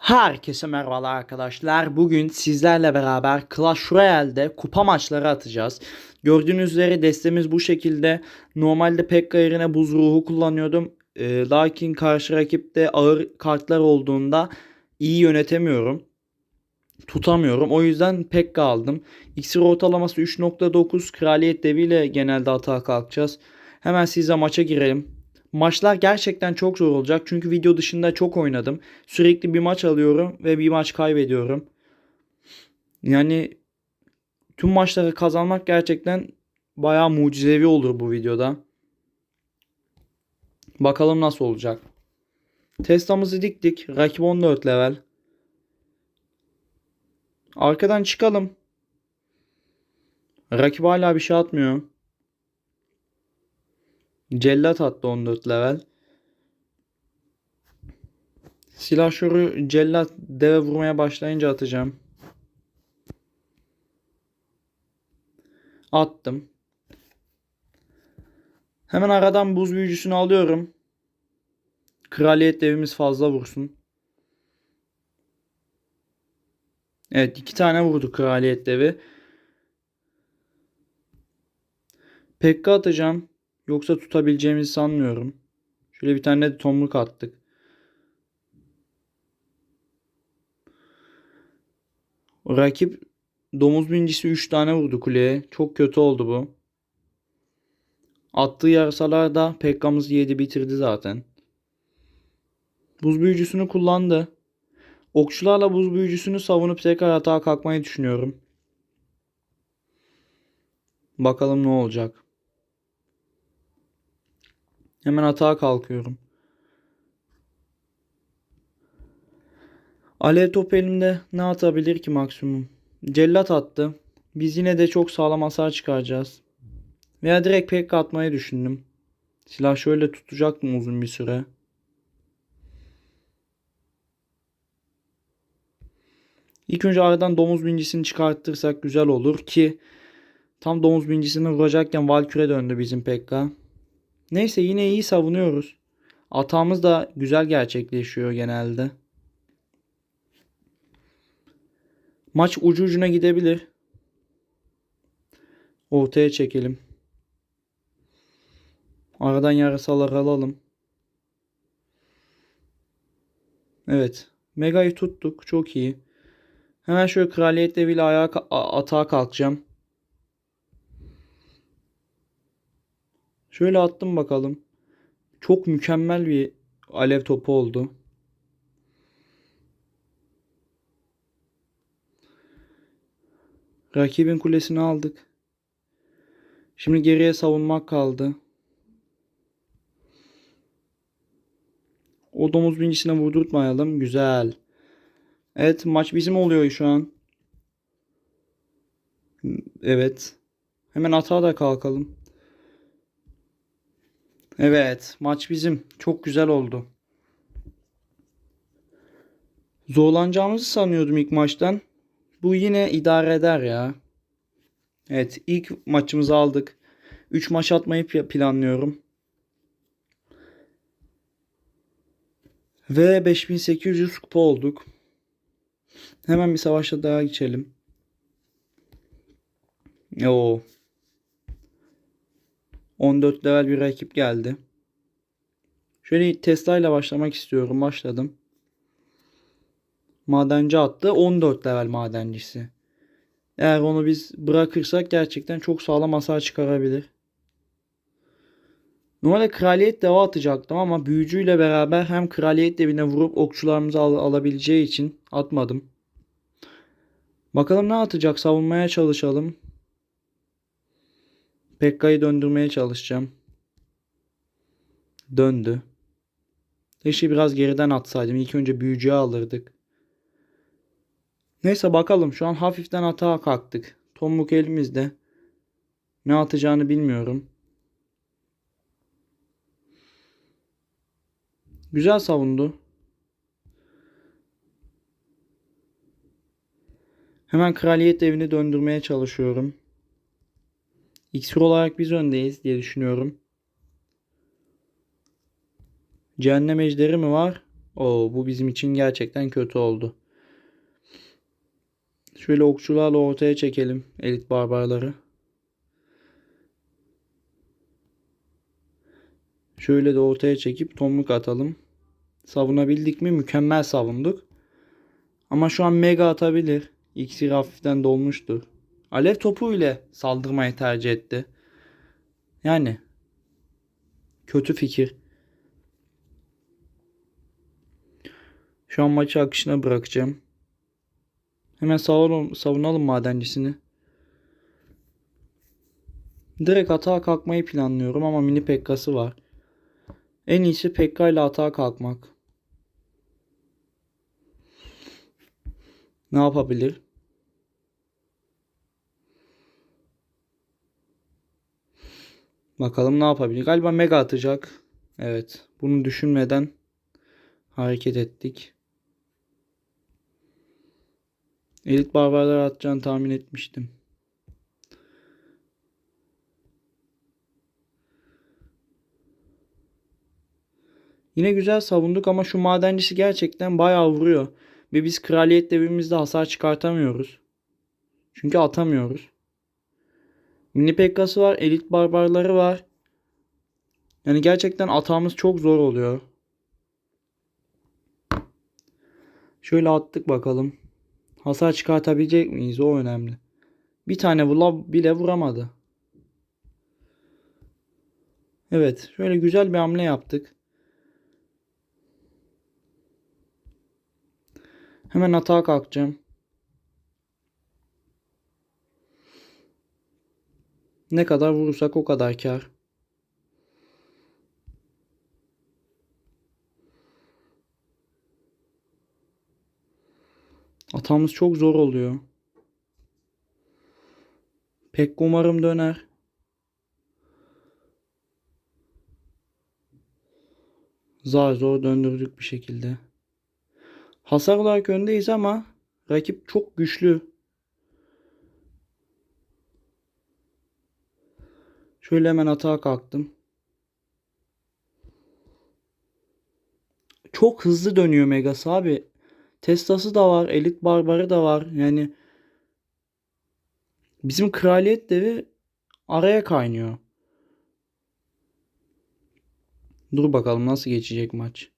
Herkese merhabalar arkadaşlar. Bugün sizlerle beraber Clash Royale'de kupa maçları atacağız. Gördüğünüz üzere destemiz bu şekilde. Normalde Pekka yerine buz ruhu kullanıyordum. Ee, lakin karşı rakipte ağır kartlar olduğunda iyi yönetemiyorum. Tutamıyorum. O yüzden Pekka aldım. İksir ortalaması 3.9. Kraliyet deviyle genelde atağa kalkacağız. Hemen size maça girelim. Maçlar gerçekten çok zor olacak. Çünkü video dışında çok oynadım. Sürekli bir maç alıyorum ve bir maç kaybediyorum. Yani tüm maçları kazanmak gerçekten bayağı mucizevi olur bu videoda. Bakalım nasıl olacak. Testamızı diktik. Rakip 14 level. Arkadan çıkalım. Rakip hala bir şey atmıyor. Cellat attı 14 level. Silahşörü cellat deve vurmaya başlayınca atacağım. Attım. Hemen aradan buz büyücüsünü alıyorum. Kraliyet devimiz fazla vursun. Evet iki tane vurdu kraliyet devi. Pekka atacağım. Yoksa tutabileceğimizi sanmıyorum. Şöyle bir tane de tomruk attık. Rakip domuz bincisi 3 tane vurdu kuleye. Çok kötü oldu bu. Attığı yarısalar da Pekka'mızı yedi bitirdi zaten. Buz büyücüsünü kullandı. Okçularla buz büyücüsünü savunup tekrar atağa kalkmayı düşünüyorum. Bakalım ne olacak. Hemen atağa kalkıyorum. Alev topu elimde ne atabilir ki maksimum? Cellat attı. Biz yine de çok sağlam hasar çıkaracağız. Veya direkt pek atmayı düşündüm. Silah şöyle tutacaktım uzun bir süre. İlk önce aradan domuz bincisini çıkartırsak güzel olur ki tam domuz bincisini vuracakken Valkyrie döndü bizim Pekka. Neyse yine iyi savunuyoruz. Atağımız da güzel gerçekleşiyor genelde. Maç ucu ucuna gidebilir. Ortaya çekelim. Aradan yarasalar alalım. Evet. Mega'yı tuttuk. Çok iyi. Hemen şöyle kraliyet deviyle ayağa atağa kalkacağım. Şöyle attım bakalım. Çok mükemmel bir alev topu oldu. Rakibin kulesini aldık. Şimdi geriye savunmak kaldı. O domuz bincisine vurdurtmayalım. Güzel. Evet maç bizim oluyor şu an. Evet. Hemen atağa da kalkalım. Evet, maç bizim. Çok güzel oldu. Zorlanacağımızı sanıyordum ilk maçtan. Bu yine idare eder ya. Evet, ilk maçımızı aldık. 3 maç atmayı planlıyorum. Ve 5800 kupa olduk. Hemen bir savaşa daha geçelim. Oo, 14 level bir rakip geldi. Şöyle Tesla ile başlamak istiyorum. Başladım. Madenci attı. 14 level madencisi. Eğer onu biz bırakırsak gerçekten çok sağlam hasar çıkarabilir. Normalde kraliyet deva atacaktım ama büyücüyle beraber hem kraliyet devine vurup okçularımızı al alabileceği için atmadım. Bakalım ne atacak savunmaya çalışalım. Pekka'yı döndürmeye çalışacağım. Döndü. Keşke biraz geriden atsaydım. İlk önce büyücüye alırdık. Neyse bakalım. Şu an hafiften atağa kalktık. Tomruk elimizde. Ne atacağını bilmiyorum. Güzel savundu. Hemen kraliyet evini döndürmeye çalışıyorum. İksir olarak biz öndeyiz diye düşünüyorum. Cehennem ejderi mi var? Oo bu bizim için gerçekten kötü oldu. Şöyle okçularla ortaya çekelim elit barbarları. Şöyle de ortaya çekip tomruk atalım. Savunabildik mi? Mükemmel savunduk. Ama şu an mega atabilir. İksir hafiften dolmuştur. Alev topu ile saldırmayı tercih etti. Yani kötü fikir. Şu an maçı akışına bırakacağım. Hemen savunalım, savunalım madencisini. Direkt atağa kalkmayı planlıyorum ama mini pekkası var. En iyisi pekka ile atağa kalkmak. Ne yapabilir? Bakalım ne yapabilir? Galiba mega atacak. Evet. Bunu düşünmeden hareket ettik. Elit barbarlar atacağını tahmin etmiştim. Yine güzel savunduk ama şu madencisi gerçekten bayağı vuruyor. Ve biz kraliyet devrimimizde hasar çıkartamıyoruz. Çünkü atamıyoruz. Mini pekkası var, elit barbarları var. Yani gerçekten atağımız çok zor oluyor. Şöyle attık bakalım. Hasar çıkartabilecek miyiz? O önemli. Bir tane vula bile vuramadı. Evet, şöyle güzel bir hamle yaptık. Hemen atağa kalkacağım. Ne kadar vurursak o kadar kar. Atamız çok zor oluyor. Pek umarım döner. Zar zor döndürdük bir şekilde. Hasar olarak öndeyiz ama rakip çok güçlü. Şöyle hemen atağa kalktım. Çok hızlı dönüyor Megas abi. Testası da var, elit barbarı da var. Yani bizim kraliyet devi araya kaynıyor. Dur bakalım nasıl geçecek maç.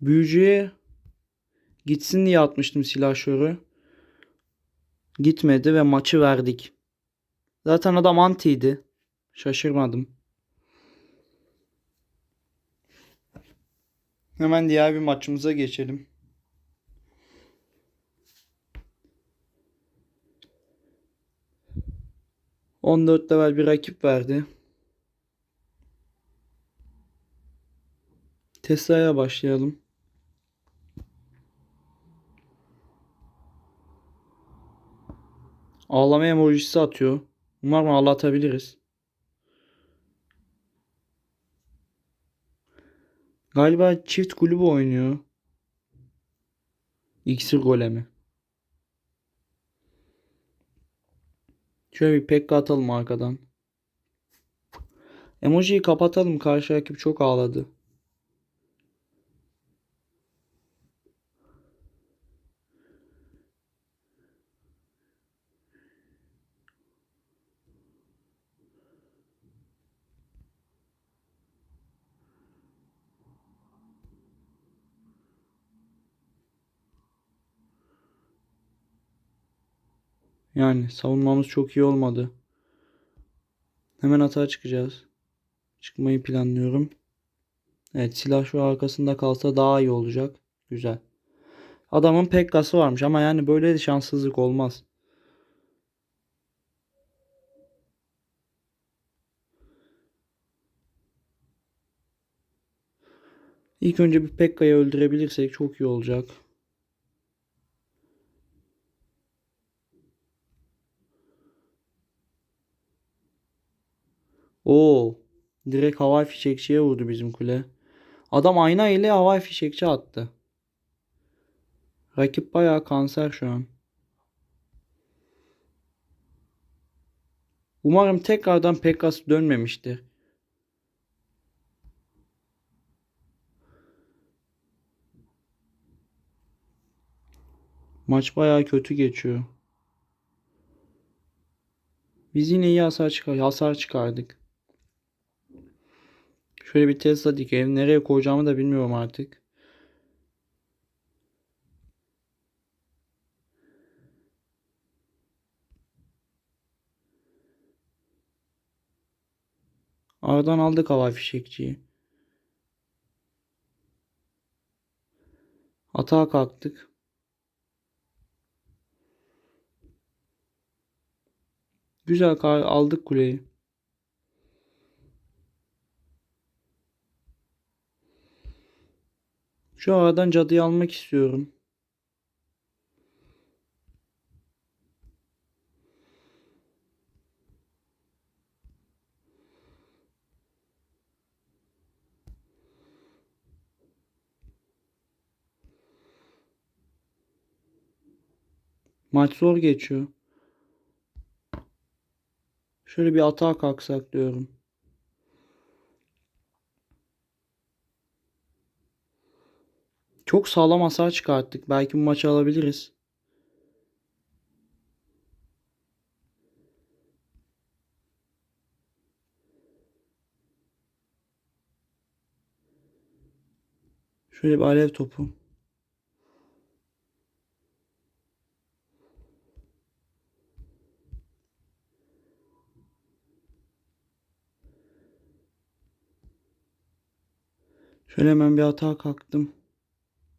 Büyücüye gitsin diye atmıştım silahşörü. Gitmedi ve maçı verdik. Zaten adam antiydi. Şaşırmadım. Hemen diğer bir maçımıza geçelim. On dört bir rakip verdi. Tesla'ya başlayalım. Ağlama emojisi atıyor. Umarım ağlatabiliriz. Galiba çift kulübü oynuyor. İksir golemi. Şöyle bir pekka atalım arkadan. Emojiyi kapatalım. Karşı rakip çok ağladı. Yani savunmamız çok iyi olmadı. Hemen atağa çıkacağız. Çıkmayı planlıyorum. Evet silah şu arkasında kalsa daha iyi olacak. Güzel. Adamın pekkası varmış ama yani böyle de şanssızlık olmaz. İlk önce bir Pekka'yı öldürebilirsek çok iyi olacak. Oo, direkt havai fişekçiye vurdu bizim kule. Adam ayna ile havai fişekçi attı. Rakip bayağı kanser şu an. Umarım tekrardan Pekas dönmemiştir. Maç bayağı kötü geçiyor. Biz yine iyi hasar, çıkar hasar çıkardık. Şöyle bir Tesla dikelim. Nereye koyacağımı da bilmiyorum artık. Aradan aldık hava fişekçiyi. Atağa kalktık. Güzel aldık kuleyi. Şu aradan cadıyı almak istiyorum. Maç zor geçiyor. Şöyle bir atağa kalksak diyorum. Çok sağlam hasar çıkarttık. Belki bu maçı alabiliriz. Şöyle bir alev topu. Şöyle hemen bir atağa kalktım.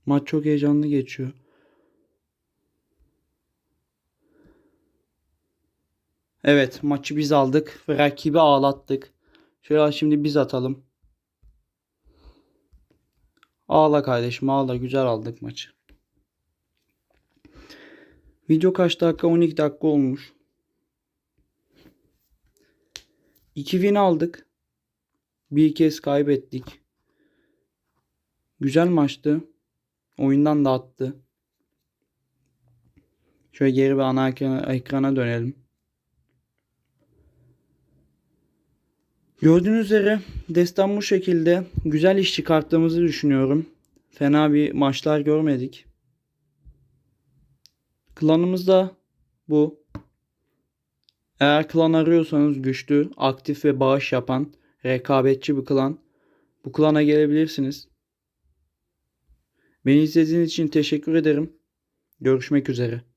Maç çok heyecanlı geçiyor. Evet maçı biz aldık ve rakibi ağlattık. Şöyle şimdi biz atalım. Ağla kardeşim ağla güzel aldık maçı. Video kaç dakika? 12 dakika olmuş. 2 win aldık. Bir kez kaybettik. Güzel maçtı. Oyundan da attı. Şöyle geri bir ana ekrana, dönelim. Gördüğünüz üzere destan bu şekilde güzel iş çıkarttığımızı düşünüyorum. Fena bir maçlar görmedik. Klanımız da bu. Eğer klan arıyorsanız güçlü, aktif ve bağış yapan, rekabetçi bir klan. Bu klana gelebilirsiniz. Beni izlediğiniz için teşekkür ederim. Görüşmek üzere.